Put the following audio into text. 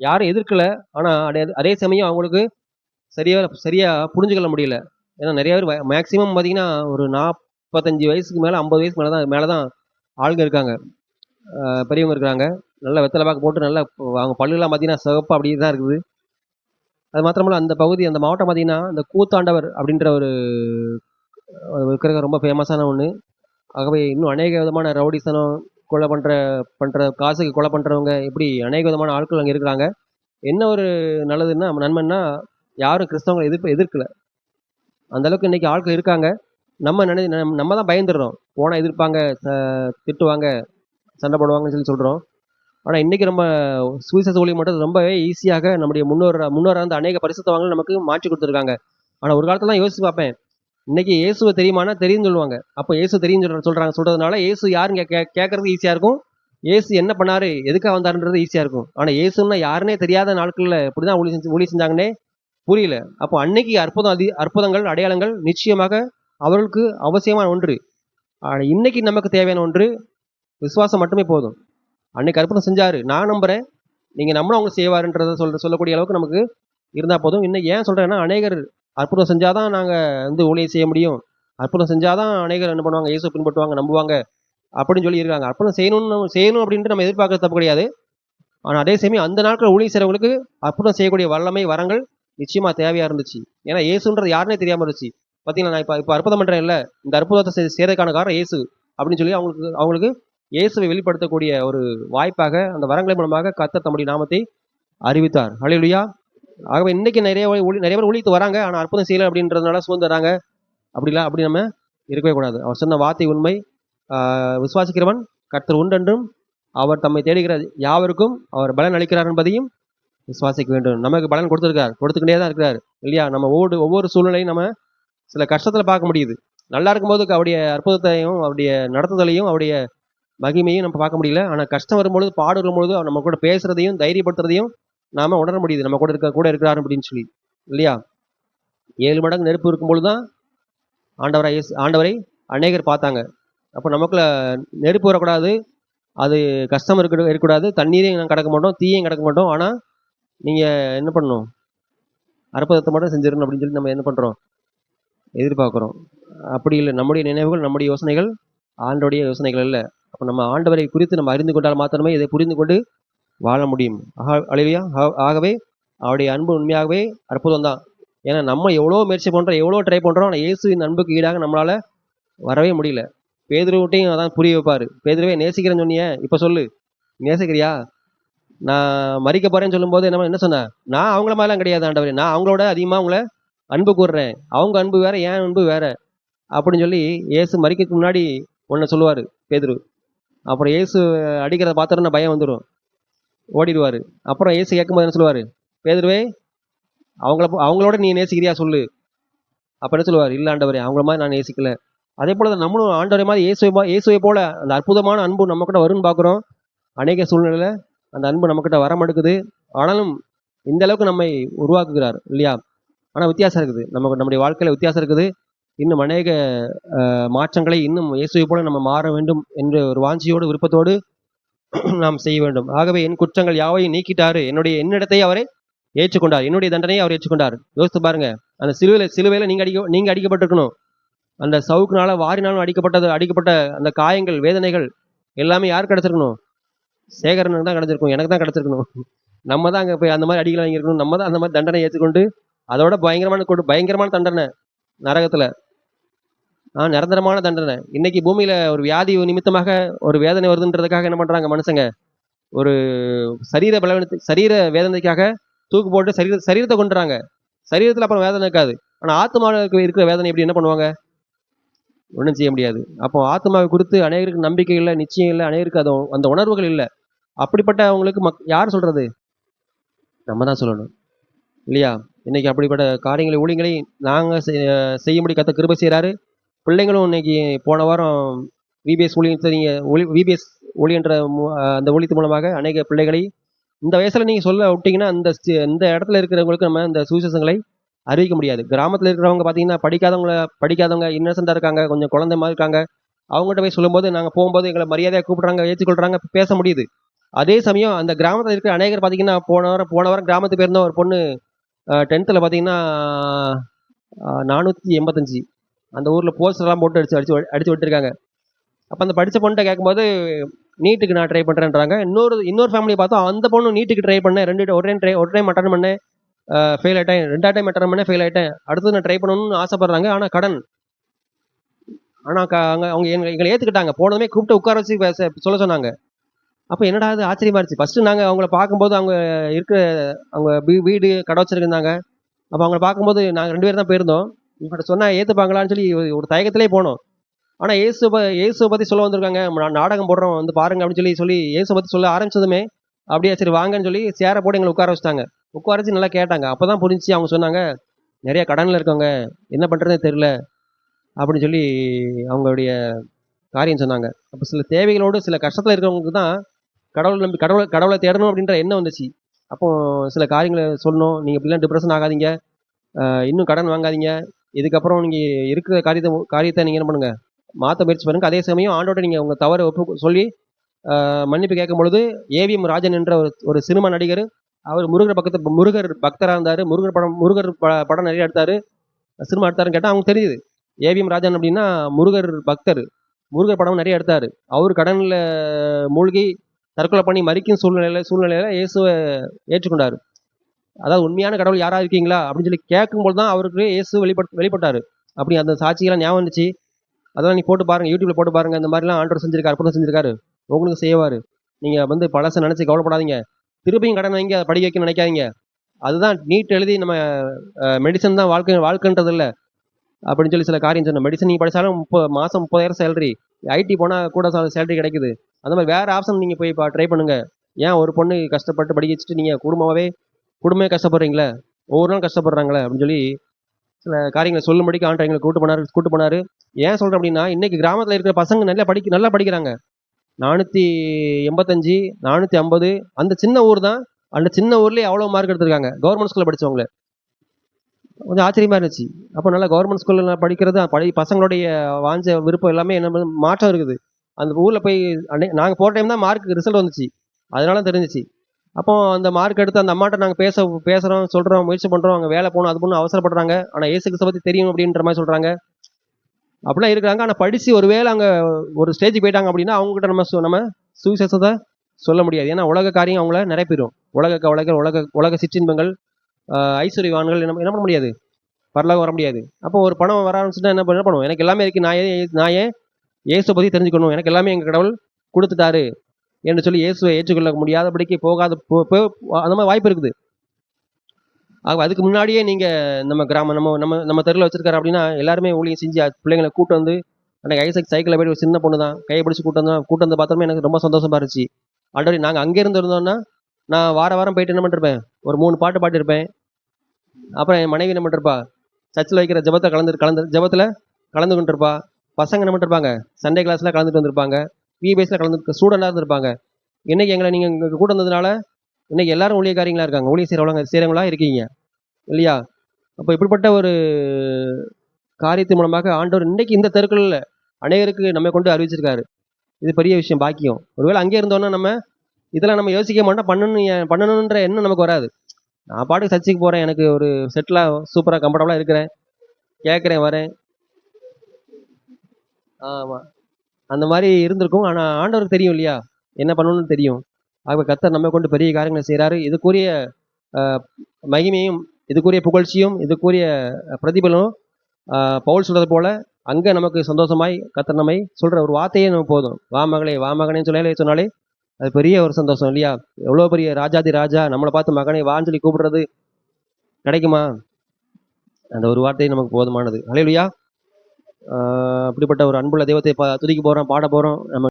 யாரும் எதிர்க்கல. ஆனால் அதே அதே சமயம் அவங்களுக்கு சரியாக சரியாக புரிஞ்சுக்கொள்ள முடியல. ஏன்னா நிறைய பேர் மேக்ஸிமம் பார்த்தீங்கன்னா ஒரு நாற்பத்தஞ்சு வயசுக்கு மேலே ஐம்பது வயசுக்கு மேலே தான் மேலே தான் ஆளுங்க இருக்காங்க. பெரியவங்க இருக்கிறாங்க நல்லா வெத்தலை பாக்கு போட்டு நல்லா அவங்க பல்லுலாம் பார்த்தீங்கன்னா சிவப்பு அப்படியே தான் இருக்குது. அது மாத்திரமல்ல அந்த பகுதி அந்த மாவட்டம் பார்த்தீங்கன்னா இந்த கூத்தாண்டவர் அப்படின்ற ஒரு அஹ் இருக்கிற ரொம்ப ஃபேமஸான ஒன்று ஆகவே இன்னும் அநேக விதமான ரவுடிசனம் கொலை பண்ணுற பண்ணுற காசுக்கு கொலை பண்ணுறவங்க இப்படி அநேக விதமான ஆட்கள் அங்கே இருக்கிறாங்க. என்ன ஒரு நல்லதுன்னா நன்மைன்னா யாரும் கிறிஸ்தவங்களை எதிர்ப்பு எதிர்க்கல. அந்த அளவுக்கு இன்னைக்கு ஆட்கள் இருக்காங்க. நம்ம நினை நம்ம- நம்ம தான் பயந்துடுறோம். போனால் எதிர்ப்பாங்க ச- திட்டுவாங்க சண்டை போடுவாங்கன்னு சொல்லி சொல்கிறோம் ஆனால் இன்றைக்கி நம்ம சுவிசேஷ ஒளி மட்டும் ரொம்பவே ஈஸியாக நம்முடைய முன்னோர் முன்னோராக இருந்த அநேக பரிசுத்தவங்கள் நமக்கு மாற்றி கொடுத்துருக்காங்க. ஆனால் ஒரு காலத்துல யோசிச்சு பார்ப்பேன். இன்னைக்கு இயேசுவை தெரியுமானா தெரியும்னு சொல்லுவாங்க. அப்போ இயேசு தெரியும் சொல்ற சொல்கிறாங்க சொல்கிறதுனால இயேசு யாருன்னு கே கேட்கறது ஈஸியாக இருக்கும்? இயேசு என்ன பண்ணாரு? எதுக்காக வந்தாருன்றது ஈஸியாக இருக்கும். ஆனால் இயேசுன்னா யாருன்னே தெரியாத நாட்களில் இப்படி தான் செஞ்சு ஒளி செஞ்சாங்கன்னே புரியல. அப்போ அன்னைக்கு அற்புதம் அதி அற்புதங்கள் அடையாளங்கள் நிச்சயமாக அவர்களுக்கு அவசியமான ஒன்று. ஆனால் இன்னைக்கு நமக்கு தேவையான ஒன்று விசுவாசம் மட்டுமே போதும். அன்னைக்கு அற்புதம் செஞ்சாரு. நான் நம்புறேன். நீங்க நம்மளும் அவங்க செய்வாருன்றத சொல்ற சொல்லக்கூடிய அளவுக்கு நமக்கு இருந்தா போதும். இன்னும் ஏன் சொல்றேன்னா அநேகர் அற்புதம் செஞ்சாதான் நாங்கள் வந்து ஊழியை செய்ய முடியும். அற்புதம் செஞ்சாதான் அநேகர் என்ன பண்ணுவாங்க? இயேசு பின்பற்றுவாங்க நம்புவாங்க. அப்படின்னு சொல்லி இருக்காங்க அற்புதம் செய்யணும்னு செய்யணும் அப்படின்ட்டு நம்ம எதிர்பார்க்கறது தப்பு கிடையாது. ஆனால் அதே சமயம் அந்த நாட்கள் ஊழியை செய்கிறவங்களுக்கு அற்புதம் செய்யக்கூடிய வல்லமை வரங்கள் நிச்சயமாக தேவையாக இருந்துச்சு. ஏன்னா இயேசுன்றது யாருன்னே தெரியாமல் இருந்துச்சு. பார்த்தீங்களா நான் இப்போ இப்போ அற்புதம் பண்ணுறேன் இல்லை. இந்த அற்புதத்தை செய்யறதுக்கான காரணம் இயேசு அப்படின்னு சொல்லி அவங்களுக்கு அவங்களுக்கு இயேசுவை வெளிப்படுத்தக்கூடிய ஒரு வாய்ப்பாக அந்த வரங்களை மூலமாக கத்த தம்முடைய நாமத்தை அறிவித்தார். ஹalleluya ஆகவே இன்னைக்கு நிறைய ஒளி நிறைய பேர் ஒழித்து வராங்க. ஆனால் அற்புதம் செய்யலை அப்படின்றதுனால சூழ்ந்து வராங்க அப்படிலாம் அப்படி நம்ம இருக்கவே கூடாது. அவர் சொன்ன வார்த்தை உண்மை. விசுவாசிக்கிறவன் கர்த்தர் உண்டென்றும் அவர் தம்மை தேடுகிற யாவருக்கும் அவர் பலன் அளிக்கிறார் என்பதையும் விசுவாசிக்க வேண்டும். நமக்கு பலன் கொடுத்துருக்கார். கொடுத்துக்கிட்டே தான் இருக்கிறார். இல்லையா? நம்ம ஒவ்வொரு ஒவ்வொரு சூழ்நிலையும் நம்ம சில கஷ்டத்தில் பார்க்க முடியுது. நல்லா இருக்கும்போது அவருடைய அற்புதத்தையும் அவருடைய நடத்துதலையும் அவருடைய மகிமையும் நம்ம பார்க்க முடியல. ஆனால் கஷ்டம் வரும்பொழுது பாடு வரும்பொழுது அவர் நம்ம கூட பேசுறதையும் தைரியப்படுத்துறதையும் நாம உணர முடியுது. நம்ம கூட இருக்க கூட இருக்கிறார் அப்படின்னு சொல்லி. இல்லையா? ஏழு மடங்கு நெருப்பு இருக்கும்பொழுது தான் ஆண்டவரை இயேசு- ஆண்டவரை அநேகர் பார்த்தாங்க. அப்போ நமக்குள்ள நெருப்பு வரக்கூடாது. அது கஷ்டம் இருக்க இருக்கக்கூடாது. தண்ணீரையும் நாங்கள் கடக்க மாட்டோம். தீயையும் கடக்க மாட்டோம். ஆனால் நீங்கள் என்ன பண்ணணும்? அற்புதத்தை மட்டும் செஞ்சிடணும் அப்படின்னு சொல்லி நம்ம என்ன பண்ணுறோம் எதிர்பார்க்குறோம். அப்படி இல்லை. நம்முடைய நினைவுகள் நம்முடைய யோசனைகள் ஆண்டோடைய யோசனைகள் இல்லை அப்போ நம்ம ஆண்டவரை குறித்து நம்ம அறிந்து கொண்டால் மாத்திரமே இதை புரிந்து கொண்டு வாழ முடியும். அழிவியா ஆகவே அவருடைய அன்பு உண்மையாகவே அற்புதம் தான் ஏன்னா நம்ம எவ்வளோ முயற்சி பண்ணுறோம் எவ்வளோ ட்ரை பண்ணுறோம் ஆனால் இயேசுவின் அன்புக்கு ஈடாக நம்மளால் வரவே முடியல. பேதுருவிட்டையும் அதான் புரிய வைப்பார். பேதுருவே நேசிக்கிறேன்னு சொன்னியே இப்போ சொல்லு. நேசிக்கிறியா? நான் மறிக்க போகிறேன்னு சொல்லும்போது என்ன என்ன சொன்னேன் நான் அவங்கள மாதிரிலாம் கிடையாது ஆண்டவர். நான் அவங்களோட அதிகமாக அவங்கள அன்பு கூறுறேன். அவங்க அன்பு வேற என் அன்பு வேற. அப்படின்னு சொல்லி இயேசு மறிக்கிறதுக்கு முன்னாடி ஒன்று சொல்லுவார் பேதுரு. அப்புறம் இயேசு அடிக்கிறத பார்த்தோன்னா பயம் வந்துடும் ஓடிடுவார். அப்புறம் இயேசு கேட்கும்போது என்ன சொல்லுவார்? பேதர்வே அவங்கள அவங்களோட நீ நேசிக்கிறியா சொல்லு. அப்போ என்ன சொல்லுவார்? இல்லை ஆண்டவரே அவங்கள மாதிரி நான் நேசிக்கல. அதே போல தான் நம்மளும் ஆண்டவரை மாதிரி இயேசுவை இயேசுவை போல அந்த அற்புதமான அன்பு நம்ம கிட்ட வரும்னு பார்க்குறோம். அநேக சூழ்நிலையில் அந்த அன்பு நம்ம கிட்ட வர மாட்டேங்குது. ஆனாலும் இந்த அளவுக்கு நம்மை உருவாக்குகிறார் இல்லையா? ஆனால் வித்தியாசம் இருக்குது. நமக்கு நம்முடைய வாழ்க்கையில் வித்தியாசம் இருக்குது. இன்னும் அநேக மாற்றங்களை இன்னும் இயேசுவை போல நம்ம மாற வேண்டும் என்ற ஒரு வாஞ்சியோடு விருப்பத்தோடு நாம் செய்ய வேண்டும். ஆகவே என் குற்றங்கள் யாவையும் நீக்கிட்டாரு. என்னுடைய என்னிடத்தை அவரை ஏற்றுக்கொண்டார். என்னுடைய தண்டனையை அவர் ஏற்றுக்கொண்டார். யோசித்து பாருங்க. அந்த சிலுவையில சிலுவையில நீங்க அடிக்க நீங்க அடிக்கப்பட்டிருக்கணும். அந்த சவுக்குனால வாரினாலும் அடிக்கப்பட்டது அடிக்கப்பட்ட அந்த காயங்கள் வேதனைகள் எல்லாமே யார் கிடைச்சிருக்கணும்? சேகரனுக்கு தான் கிடைச்சிருக்கும் எனக்கு தான் கிடைச்சிருக்கணும். நம்ம தான் அங்கே போய் அந்த மாதிரி அடிகள் வாங்கியிருக்கணும். நம்ம தான் அந்த மாதிரி தண்டனை ஏற்றுக்கொண்டு அதோட பயங்கரமான கொடு பயங்கரமான தண்டனை நரகத்தில். ஆ நிரந்தரமான தண்டனை. இன்னைக்கு பூமியில ஒரு வியாதி நிமித்தமாக ஒரு வேதனை வருதுன்றதுக்காக என்ன பண்றாங்க மனுஷங்க? ஒரு சரீர பலவீனத்து சரீர வேதனைக்காக தூக்கு போட்டு சரீர சரீரத்தை கொண்டுறாங்க சரீரத்துல அப்புறம் வேதனை இருக்காது. ஆனா ஆத்மாவுக்கு இருக்கிற வேதனை எப்படி என்ன பண்ணுவாங்க? ஒன்றும் செய்ய முடியாது. அப்போ ஆத்மாவை குறித்து அநேகருக்கு நம்பிக்கை இல்லை நிச்சயம் இல்லை அநேகருக்கு அது அந்த உணர்வுகள் இல்லை. அப்படிப்பட்ட அவங்களுக்கு மக் யார் சொல்றது? நம்ம தான் சொல்லணும். இல்லையா? இன்னைக்கு அப்படிப்பட்ட காரியங்களை ஊழியங்களை நாங்கள் செய்யும்படி கத்த கிருபை செய்கிறாரு பிள்ளைங்களும் இன்னைக்கு போன வாரம் விபிஎஸ் ஊழியத்தை நீங்கள் ஒளி விபிஎஸ் ஒளின்ற மு- அந்த ஒளித்து மூலமாக அநேக பிள்ளைகளை இந்த வயசில் நீங்கள் சொல்ல விட்டிங்கன்னா அந்த இந்த இடத்துல இருக்கிறவங்களுக்கு நம்ம இந்த சுவிசேஷங்களை அறிவிக்க முடியாது. கிராமத்தில் இருக்கிறவங்க பார்த்தீங்கன்னா படிக்காதவங்கள படிக்காதவங்க இன்னசெண்டாக இருக்காங்க கொஞ்சம் குழந்தை மாதிரி இருக்காங்க. அவங்ககிட்ட போய் சொல்லும்போது நாங்கள் போகும்போது எங்களை மரியாதையாக கூப்பிட்றாங்க ஏற்றுக்கொள்கிறாங்க பேச முடியுது. அதே சமயம் அந்த கிராமத்தில் இருக்கிற அநேகர் பார்த்தீங்கன்னா, போன வாரம் போன வாரம் கிராமத்து போயிருந்தோம். ஒரு பொண்ணு டென்த்தில் பார்த்தீங்கன்னா, நானூற்றி எண்பத்தஞ்சு. அந்த ஊரில் போஸ்டர்லாம் போட்டு அடிச்சு அடிச்சு அடிச்சு விட்டுருக்காங்க. அப்போ அந்த படித்த பொண்ணுகிட்ட கேட்கும்போது, நீட்டுக்கு நான் ட்ரை பண்ணுறேன்றாங்க இன்னொரு இன்னொரு ஃபேமிலியை பார்த்தோம் அந்த பொண்ணு நீட்டுக்கு ட்ரை பண்ணேன். ரெண்டு ஒரு டைம் ட்ரை ஒரு டைம் அட்டன் பண்ணேன். ஃபெயில் ஆகிட்டேன் 2வது டைம் அட்டன் பண்ணேன். ஃபெயில் ஆகிட்டேன் அடுத்து நான் ட்ரை பண்ணணும்னு ஆசைப்பட்றாங்க ஆனால் கடன். ஆனால் க அங்கே அவங்க எங்களை எங்களை ஏற்றுக்கிட்டாங்க போனதுமே கூப்பிட்டு உட்கார வச்சு பேச சொல்ல சொன்னாங்க. அப்போ என்னடா இது ஆச்சரியமா இருந்துச்சு. ஃபஸ்ட்டு நாங்கள் அவங்கள பார்க்கும்போது அவங்க இருக்கிற அவங்க வீ வீடு, கடை வச்சிருந்தாங்க. அப்போ அவங்கள பார்க்கும்போது நாங்கள் ரெண்டு பேர் தான் போயிருந்தோம். இவங்கள்ட்ட சொன்னால் ஏற்றுப்பாங்களான்னு சொல்லி ஒரு தயக்கத்திலே போனோம். ஆனால் இயேசு ப பற்றி சொல்ல வந்திருக்காங்க. நான் நாடகம் போடுறோம் வந்து பாருங்க அப்படின்னு சொல்லி சொல்லி இயேசுவை பற்றி சொல்ல ஆரம்பிச்சதுமே, அப்படியே சரி வாங்கன்னு சொல்லி சேர போட்டு எங்களை உட்கார வச்சுட்டாங்க. உட்கார வச்சு நல்லா கேட்டாங்க. அப்பதான் புரிஞ்சுச்சு அவங்க சொன்னாங்க, நிறைய கடனில் இருக்கவங்க. என்ன பண்றதுன்னே தெரியல." அப்படின்னு சொல்லி அவங்களுடைய காரியம் சொன்னாங்க. அப்போ சில தேவைகளோடு, சில கஷ்டத்தில் இருக்கிறவங்களுக்கு தான் கடவுள் நம்பி கடவுளை கடவுளை தேடணும் அப்படின்ற எண்ணம் வந்துச்சு. அப்போ சில காரியங்களை சொல்லணும் நீங்கள் இப்படிலாம் டிப்ரெஷன் ஆகாதீங்க. இன்னும் கடன் வாங்காதீங்க. இதுக்கப்புறம் நீங்கள் இருக்கிற காரியத்தை காரியத்தை நீங்கள் என்ன பண்ணுங்கள் மாற்ற முயற்சி பண்ணுங்கள் அதே சமயம் ஆண்டோட நீங்கள் உங்கள் தவறு ஒப்பு சொல்லி மன்னிப்பு மன்னிப்பு கேட்கும்பொழுது, ஏவிஎம் ராஜன் என்ற ஒரு ஒரு சினிமா நடிகர், அவர் முருகர் பக்கத்து முருகர் பக்தராக இருந்தார். முருகர் படம் முருகர் ப படம் நிறைய எடுத்தார். சினிமா எடுத்தாருன்னு கேட்டால் அவங்களுக்கு தெரியுது. ஏவிஎம் ராஜன் அப்படின்னா முருகர் பக்தர். முருகர் படம் நிறைய எடுத்தார். அவர் கடனில் மூழ்கி தற்கொலை பண்ணி மறிக்கும் சூழ்நிலையில் சூழ்நிலையில் இயேசுவை ஏற்றுக்கொண்டார். அதாவது உண்மையான கடவுள் யாராக இருக்கீங்களா? அப்படின்னு சொல்லி கேட்கும்போது தான் அவருக்கு இயேசு வெளிப்பட் வெளிப்பட்டார் அப்படி அந்த சாட்சியெல்லாம் ஞாபகம் வந்துச்சு. அதெல்லாம் நீ போட்டு பாருங்க. யூடியூப்பில் போட்டு பாருங்க. இந்த மாதிரிலாம் ஆண்டவர் செஞ்சிருக்காரு, அற்புதம் செஞ்சிருக்காரு. உங்களுக்கு செய்வார் நீங்கள் வந்து பழச நினச்சி கவலைப்படாதீங்க. திருப்பியும் கடன் வாங்கி அதை படிக்க வைக்க நினைக்காதீங்க அதுதான் நீட் எழுதி நம்ம மெடிசன் தான் வாழ்க்கை வாழ்க்கைன்றது இல்லை அப்படின்னு சொல்லி சில காரியம் சொன்னேன். மெடிசன் நீங்கள் படித்தாலும் முப்பது மாதம் முப்பதாயிரம் சேலரி. ஐடி போனால் கூட சேலரி கிடைக்குது. அந்த மாதிரி வேறு ஆப்ஷன் நீங்கள் போய் ட்ரை பண்ணுங்கள் ஏன் ஒரு பொண்ணு கஷ்டப்பட்டு படிக்க வச்சுட்டு நீங்கள் குடும்பமாகவே குடும்பமே கஷ்டப்படுறீங்களே. ஒவ்வொரு நாள் கஷ்டப்படுறாங்களே அப்படின்னு சொல்லி சில காரியங்களை சொல்லும்படிக்கு ஆண்டவர் எங்களை கூட்டு போனார் கூட்டு போனார் ஏன் சொல்கிறேன் அப்படின்னா, இன்றைக்கி கிராமத்தில் இருக்கிற பசங்க நல்லா படிக்க நல்லா படிக்கிறாங்க. 485, 450 அந்த சின்ன ஊர் தான். அந்த சின்ன ஊர்லேயே அவ்வளோ மார்க் எடுத்திருக்காங்க. கவர்மெண்ட் ஸ்கூலில் படிச்சவங்கள. கொஞ்சம் ஆச்சரியமா இருந்துச்சு. அப்போ நல்லா கவர்மெண்ட் ஸ்கூலில் படிக்கிறது படி பசங்களுடைய வாஞ்ச விருப்பம் எல்லாமே என்ன மாற்றம் இருக்குது. அந்த ஊரில் போய் அன்னை நாங்கள் போகிற டைம் தான் மார்க் ரிசல்ட் வந்துச்சு. அதனால தெரிஞ்சிச்சு அப்போ அந்த மார்க் எடுத்து அந்த அம்மாட்ட நாங்கள் பேச பேசுறோம், சொல்கிறோம் முயற்சி பண்ணுறோம் அவங்க வேலை போகணும் அது போகணும் அவசரப்படுறாங்க. ஆனால் இயேசு பற்றி தெரியும் அப்படின்ற மாதிரி சொல்கிறாங்க அப்படிலாம் இருக்கிறாங்க. ஆனால் படித்து ஒரு வேளை அங்கே ஒரு ஸ்டேஜ் போயிட்டாங்க அப்படின்னா, அவங்ககிட்ட நம்ம நம்ம சுவிசேஷத்தை சொல்ல முடியாது. ஏன்னா உலக காரியம் அவங்கள நிரப்பிரும். உலக உலக உலக உலக சிற்றின்பங்கள், ஐஸ்வர்யவான்கள் என்ன என்ன பண்ண முடியாது. பரலோகம் வர முடியாது. அப்போ ஒரு பணம் வர ஆரம்பிச்சுட்டா என்ன பண்ண பண்ணுவோம்? எனக்கு எல்லாமே இருக்குது நான் ஏன் நான் ஏன் இயேசுவ பற்றி தெரிஞ்சுக்கணும். எனக்கு எல்லாமே எங்கள் கடவுள் கொடுத்துட்டாரு என்று சொல்லி இயேசுவை ஏற்றுக்கொள்ள முடியாதபடிக்கு போகாத போ அந்த மாதிரி வாய்ப்பு இருக்குது. ஆக அதுக்கு முன்னாடியே நீங்கள் நம்ம கிராமம் நம்ம நம்ம நம்ம தெருவில் வச்சிருக்காரு அப்படின்னா, எல்லாருமே ஊழியம் செஞ்சு பிள்ளைங்கள கூட்டு வந்து அன்னைக்கு ஐசக் சைக்கிளில் போயிட்டு ஒரு சின்ன பொண்ணு தான். கையை பிடிச்சி கூட்டு வந்தோம். கூட்டு வந்து பார்த்தோமே எனக்கு ரொம்ப சந்தோஷமாக இருந்துச்சு. ஆல்ரெடி நாங்கள் அங்கேருந்து இருந்தோம்னா, நான் வார வாரம் போயிட்டு என்ன பண்ணிருப்பேன், ஒரு மூணு பாட்டு பாட்டிருப்பேன் அப்புறம் என் மனைவி என்ன பண்ணிருப்பா, சர்ச்சில் வைக்கிற ஜபத்தை கலந்து கலந்து ஜபத்தில் கலந்து கொண்டிருப்பா. பசங்க என்ன பண்ணிருப்பாங்க, சண்டே கிளாஸில் கலந்துட்டு வந்திருப்பாங்க. விபிஎஸ்ல கலந்து ஸ்டூடெண்டாக இருந்திருப்பாங்க. என்னைக்கு எங்களை நீங்கள் எங்கள் கூட வந்ததுனால, இன்னைக்கு எல்லாரும் ஊழியக்காரங்களா இருக்காங்க. ஊழியம் செய்கிறவங்க செய்றவங்களா இருக்கீங்க. இல்லையா? அப்போ இப்படிப்பட்ட ஒரு காரியத்தின் மூலமாக ஆண்டவர் இன்னைக்கு இந்த தெருக்களில் அநேகருக்கு நம்மை கொண்டு அறிவிச்சிருக்காரு. இது பெரிய விஷயம் பாக்கியம். ஒருவேளை அங்கே இருந்தோன்னா நம்ம இதெல்லாம் நம்ம யோசிக்க மாட்டோம். பண்ணணும் பண்ணணுன்ற எண்ணம் நமக்கு வராது. நான் பாட்டுக்கு சர்ச்சுக்கு போகிறேன் எனக்கு ஒரு செட்டிலாக சூப்பராக கம்ஃபர்டபுளாக இருக்கிறேன். கேட்குறேன் வரேன். ஆமாம் அந்த மாதிரி இருந்திருக்கும். ஆனால் ஆண்டவருக்கு தெரியும் இல்லையா? என்ன பண்ணணும்னு தெரியும். ஆக கத்தர் நம்ம கொண்டு பெரிய காரியங்களை செய்கிறாரு இதுக்குரிய மகிமையும், இதுக்குரிய புகழ்ச்சியும், இதுக்குரிய பிரதிபலனும் பவுல் சொல்றது போல, அங்கே நமக்கு சந்தோஷமாய் கத்தர் நம்மை சொல்ற ஒரு வார்த்தையே நமக்கு போதும். வா மகளே, வா மகனேன்னு சொன்னாலே சொன்னாலே அது பெரிய ஒரு சந்தோஷம் இல்லையா? எவ்வளோ பெரிய ராஜாதி ராஜா நம்மளை பார்த்து மகனை வான்னு சொல்லி கூப்பிடுறது கிடைக்குமா? அந்த ஒரு வார்த்தை நமக்கு போதுமானது. ஹல்லேலூயா! அப்படிப்பட்ட ஒரு அன்புள்ள தெய்வத்தை ப துதிக்க போறோம், பாட போறோம். நம்ம